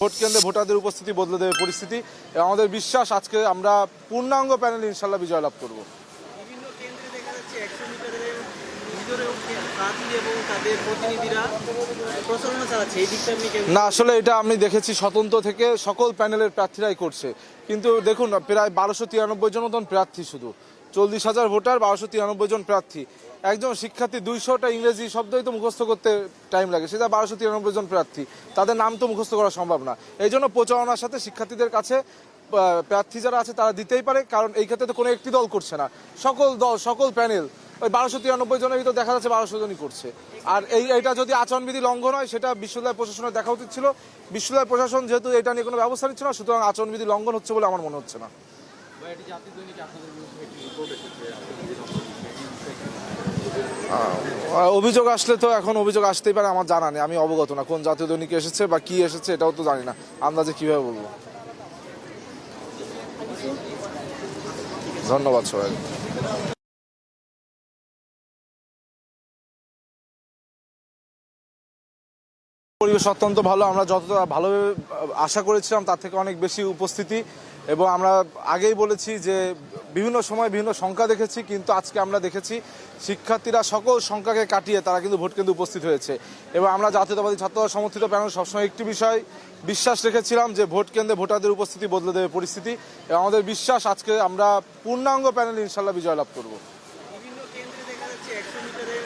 Vote কেন্দ্রে ভোটারদের উপস্থিতি বদলে দেবে পরিস্থিতি। আমাদের বিশ্বাস আজকে আমরা পূর্ণাঙ্গ প্যানেল ইনশাল্লাহ বিজয় লাভ করব। বিভিন্ন কেন্দ্রে দেখা যাচ্ছে একশো মিটারের না আসলে এটা আমি দেখেছি স্বতন্ত্র থেকে সকল প্যানেলের প্রার্থীরাই করছে। কিন্তু দেখুন প্রায় বারোশো তিরানব্বই জন মতন প্রার্থী শুধু। চল্লিশ হাজার ভোটার, বারোশো তিরানব্বই জন প্রার্থী। একজন শিক্ষার্থী দুইশোটা ইংরেজি শব্দই তো মুখস্থ করতে টাইম লাগে, সেটা বারোশো তিরানব্বই জন প্রার্থী। তাদের নাম তো মুখস্থ করা সম্ভব না। এই জন্য প্রচারণার সাথে শিক্ষার্থীদের কাছে প্রার্থী যারা আছে তারা দিতেই পারে, কারণ এই ক্ষেত্রে তো কোনো একটি দল করছে না। সকল দল, সকল প্যানেল, ওই বারোশো তিরানব্বই জনের ভিতর দেখা যাচ্ছে বারোশো জনই করছে। আর এই এটা যদি আচরণবিধি লঙ্ঘন হয়, সেটা বিশ্ববিদ্যালয় প্রশাসনের দেখা উচিত ছিল। বিশ্ববিদ্যালয় প্রশাসন যেহেতু এটা নিয়ে কোনো ব্যবস্থা নিচ্ছে না, সুতরাং আচরণবিধি লঙ্ঘন হচ্ছে বলে আমার মনে হচ্ছে না। অভিযোগ আসলে তো এখন অভিযোগ আসতেই পারে, আমার জানা নেই, আমি অবগত না, কোন জাতীয় দৈনিক এসেছে বা কি এসেছে এটাও তো জানি না, আন্দাজে কীভাবে বলব? ধন্যবাদ সবাই পরিবেশ অত্যন্ত ভালো। আমরা যতটা ভালোভাবে আশা করেছিলাম তার থেকে অনেক বেশি উপস্থিতি এবং আমরা আগেই বলেছি যে বিভিন্ন সময় বিভিন্ন সংখ্যা দেখেছি কিন্তু আজকে আমরা দেখেছি শিক্ষার্থীরা সকল সংখ্যাকে কাটিয়ে তারা কিন্তু ভোট কেন্দ্রে উপস্থিত হয়েছে এবং আমরা জাতীয়তাবাদী ছাত্র সমর্থিত প্যানেল সবসময় একটি বিষয় বিশ্বাস রেখেছিলাম যে ভোট কেন্দ্রে ভোটারদের উপস্থিতি বদলে দেবে পরিস্থিতি এবং আমাদের বিশ্বাস আজকে আমরা পূর্ণাঙ্গ প্যানেল ইনশাল্লাহ বিজয় লাভ করব। বিভিন্ন কেন্দ্রে দেখা যাচ্ছে একশো মিটারের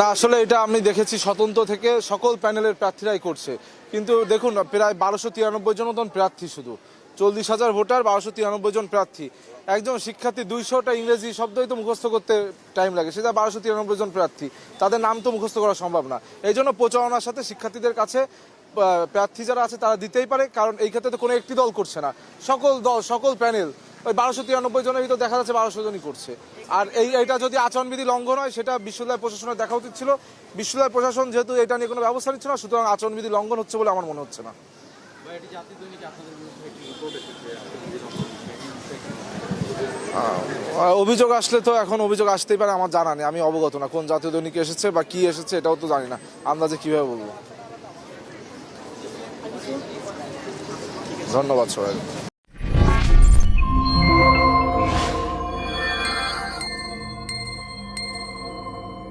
না, আসলে এটা আমি দেখেছি স্বতন্ত্র থেকে সকল প্যানেলের প্রার্থীরাই করছে। কিন্তু দেখুন, প্রায় বারোশো তিরানব্বই জন মতন প্রার্থী শুধু। চল্লিশ হাজার ভোটার, বারোশো তিরানব্বই জন প্রার্থী। একজন শিক্ষার্থী দুইশোটা ইংরেজি শব্দই তো মুখস্থ করতে টাইম লাগে, সেটা বারোশো তিরানব্বই জন প্রার্থী। তাদের নাম তো মুখস্থ করা সম্ভব না। এই জন্য প্রচারণার সাথে শিক্ষার্থীদের কাছে প্রার্থী যারা আছে তারা দিতেই পারে, কারণ এই ক্ষেত্রে তো কোনো একটি দল করছে না। সকল দল, সকল প্যানেল ওই বারোশো তিরানব্বই জনের ভিতর দেখা যাচ্ছে বারোশো জনই করছে। আর এই এটা যদি আচরণবিধি লঙ্ঘন হয় সেটা বিশ্ববিদ্যালয় প্রশাসনের দেখা উচিত ছিল। বিশ্ববিদ্যালয় প্রশাসন যেহেতু এটা নিয়ে কোনো ব্যবস্থা নিচ্ছে না সুতরাং আচরণবিধি লঙ্ঘন হচ্ছে বলে আমার মনে হচ্ছে না। অভিযোগ আসলে তো এখন অভিযোগ আসতেই পারে আমার জানা নেই আমি অবগত না কোন জাতীয় দৈনিক এসেছে বা কি এসেছে এটাও তো জানি না। আন্দাজে কীভাবে বলব? ধন্যবাদ সবাই